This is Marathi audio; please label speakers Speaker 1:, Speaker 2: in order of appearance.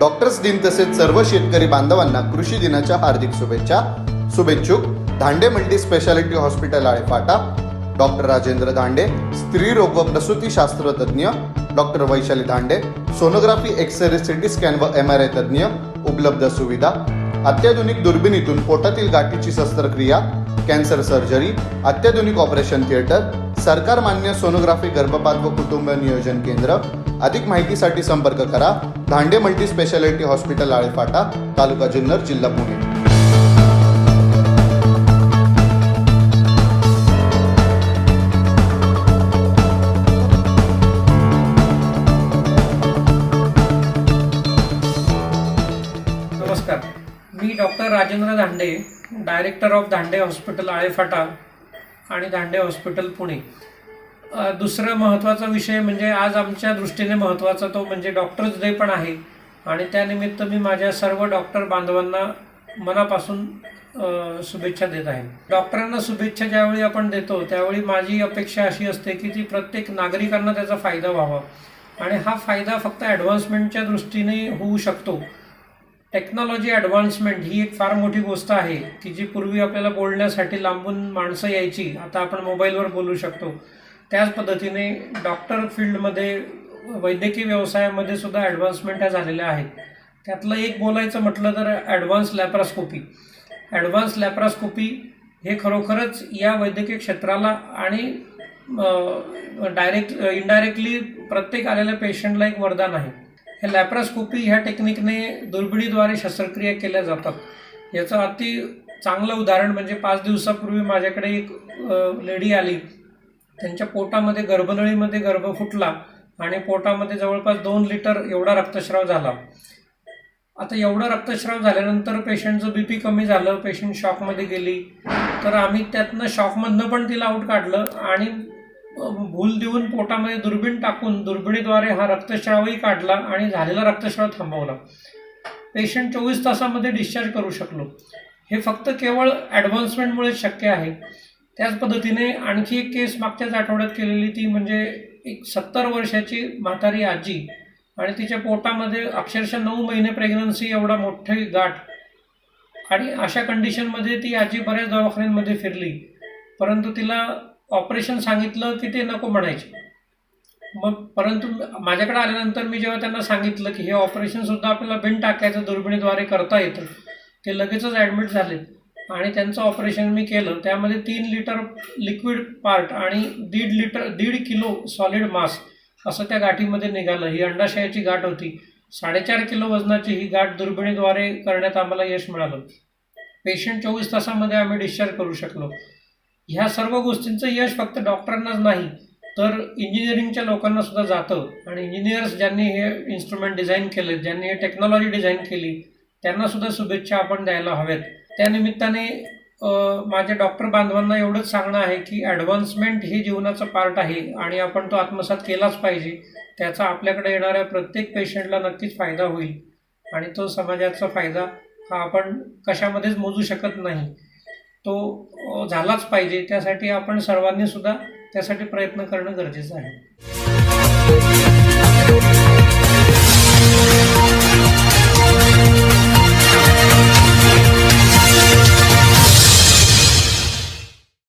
Speaker 1: डॉक्टर्स दिन तसेच सर्व शेतकरी बांधवांना कृषी दिनाच्या हार्दिक शुभेच्छा. शुभेच्छुक. Dhande multi speciality hospital Alephata doctor Rajendra Dhande स्त्रीरोग व प्रसूतीशास्त्र तज्ज्ञ doctor Vaishali Dhande sonography x-ray CT scan व एम आर आय तज्ज्ञ उपलब्ध सुविधा. अत्याधुनिक दुर्बिणीतून पोटातील गाठीची शस्त्रक्रिया कॅन्सर सर्जरी अत्याधुनिक ऑपरेशन थिएटर सरकार मान्य सोनोग्राफी गर्भपात व कुटुंब नियोजन केंद्र अधिक माहितीसाठी संपर्क करा. Dhande multi speciality hospital Alephata taluka Junnar जिल्हा Pune.
Speaker 2: Doctor Rajendra Dhande director of Dhande hospital Alephata आणि धांडे हॉस्पिटल पुणे. दुसरं महत्त्वाचा विषय म्हणजे आज आमच्या दृष्टीने महत्त्वाचा तो म्हणजे डॉक्टर्स डे पण आहे आणि त्यानिमित्त मी माझ्या सर्व डॉक्टर बांधवांना मनापासून शुभेच्छा देत आहे. डॉक्टरांना शुभेच्छा ज्यावेळी आपण देतो त्यावेळी माझी अपेक्षा अशी असते की ती प्रत्येक नागरिकांना त्याचा फायदा व्हावा. आणि हा फायदा फक्त ॲडव्हान्समेंटच्या दृष्टीने होऊ शकतो टेक्नॉलॉजी ॲडव्हान्समेंट ही एक फार मोठी गोष्ट आहे की जी पूर्वी आपल्याला बोलण्यासाठी लांबून माणसं यायची आता आपण मोबाईलवर बोलू शकतो. त्याच पद्धतीने डॉक्टर फील्डमध्ये वैद्यकीय व्यवसायामध्ये सुद्धा ॲडव्हान्समेंट ह्या झालेल्या आहेत. त्यातलं एक बोलायचं म्हटलं तर ॲडव्हान्स लॅप्रास्कोपी ॲडव्हान्स लॅप्रास्कोपी हे खरोखरच या वैद्यकीय क्षेत्राला आणि डायरेक्ट इनडायरेक्टली प्रत्येक आलेल्या पेशंटला एक वरदान आहे. हे लॅप्रास्कोपी ह्या टेक्निकने दुर्बिणीद्वारे शस्त्रक्रिया केल्या जातात. याचं अति चांगलं उदाहरण म्हणजे पाच दिवसापूर्वी माझ्याकडे एक लेडी आली. त्यांच्या पोटामध्ये गर्भनळीमध्ये गर्भ फुटला आणि पोटामध्ये जवळपास दोन लिटर एवढा रक्तस्राव झाला. आता एवढा रक्तस्राव झाल्यानंतर पेशंटचं बी पी कमी झालं पेशंट शॉकमध्ये गेली. तर आम्ही त्यातनं शॉकमधनं पण तिला आऊट काढलं आणि भूल देऊन पोटामध्ये दुर्बीण टाकून दुर्बिणीद्वारे हा रक्तस्रावही काढला आणि झालेला रक्तस्राव थांबवला. पेशंट चोवीस तासामध्ये डिस्चार्ज करू शकलो. हे फक्त केवळ ॲडव्हान्समेंटमुळे शक्य आहे. त्याच पद्धतीने आणखी एक केस मागच्याच आठवड्यात केलेली ती म्हणजे एक सत्तर वर्षाची म्हातारी आजी आणि तिच्या पोटामध्ये अक्षरशः नऊ महिने प्रेग्नन्सी एवढा मोठी गाठ आणि अशा कंडिशनमध्ये ती आजी बऱ्याच दवाखान्यांमध्ये फिरली. परंतु तिला ऑपरेशन सांगितलं की ते नको म्हणायचे. मग परंतु माझ्याकडे आल्यानंतर मी जेव्हा त्यांना सांगितलं की हे ऑपरेशनसुद्धा आपल्याला बिन टाकायचं दुर्बिणीद्वारे करता येतं ते लगेचच ॲडमिट झाले. आणि त्यांचं ऑपरेशन मी केलं. त्यामध्ये तीन लिटर लिक्विड पार्ट आणि दीड लिटर दीड किलो सॉलिड मास असं त्या गाठीमध्ये निघालं. ही अंडाशयाची गाठ होती. साडेचार किलो वजनाची ही गाठ दुर्बिणीद्वारे करण्यात आम्हाला यश मिळालं. पेशंट चोवीस तासामध्ये आम्ही डिस्चार्ज करू शकलो. ह्या सर्व गोष्टींचं यश फक्त डॉक्टरांनाच नाही तर इंजिनिअरिंगच्या लोकांना सुद्धा जातं. आणि इंजिनियर्स ज्यांनी हे इन्स्ट्रुमेंट डिझाईन केले ज्यांनी हे टेक्नॉलॉजी डिझाईन केली त्यांना सुद्धा शुभेच्छा आपण द्यायला हव्यात. त्यानिमित्ताने माझ्या डॉक्टर बांधवांना एवढंच सांगणं आहे की ॲडव्हान्समेंट हे जीवनाचा पार्ट आहे आणि आपण तो आत्मसात केलाच पाहिजे. त्याचा आपल्याकडे येणाऱ्या प्रत्येक पेशंटला नक्कीच फायदा होईल. आणि तो समाजाचा फायदा हा आपण कशामध्येच मोजू शकत नाही. तो झालाच पाहिजे. त्यासाठी आपण सर्वांनी सुद्धा त्यासाठी प्रयत्न करणं गरजेचं आहे.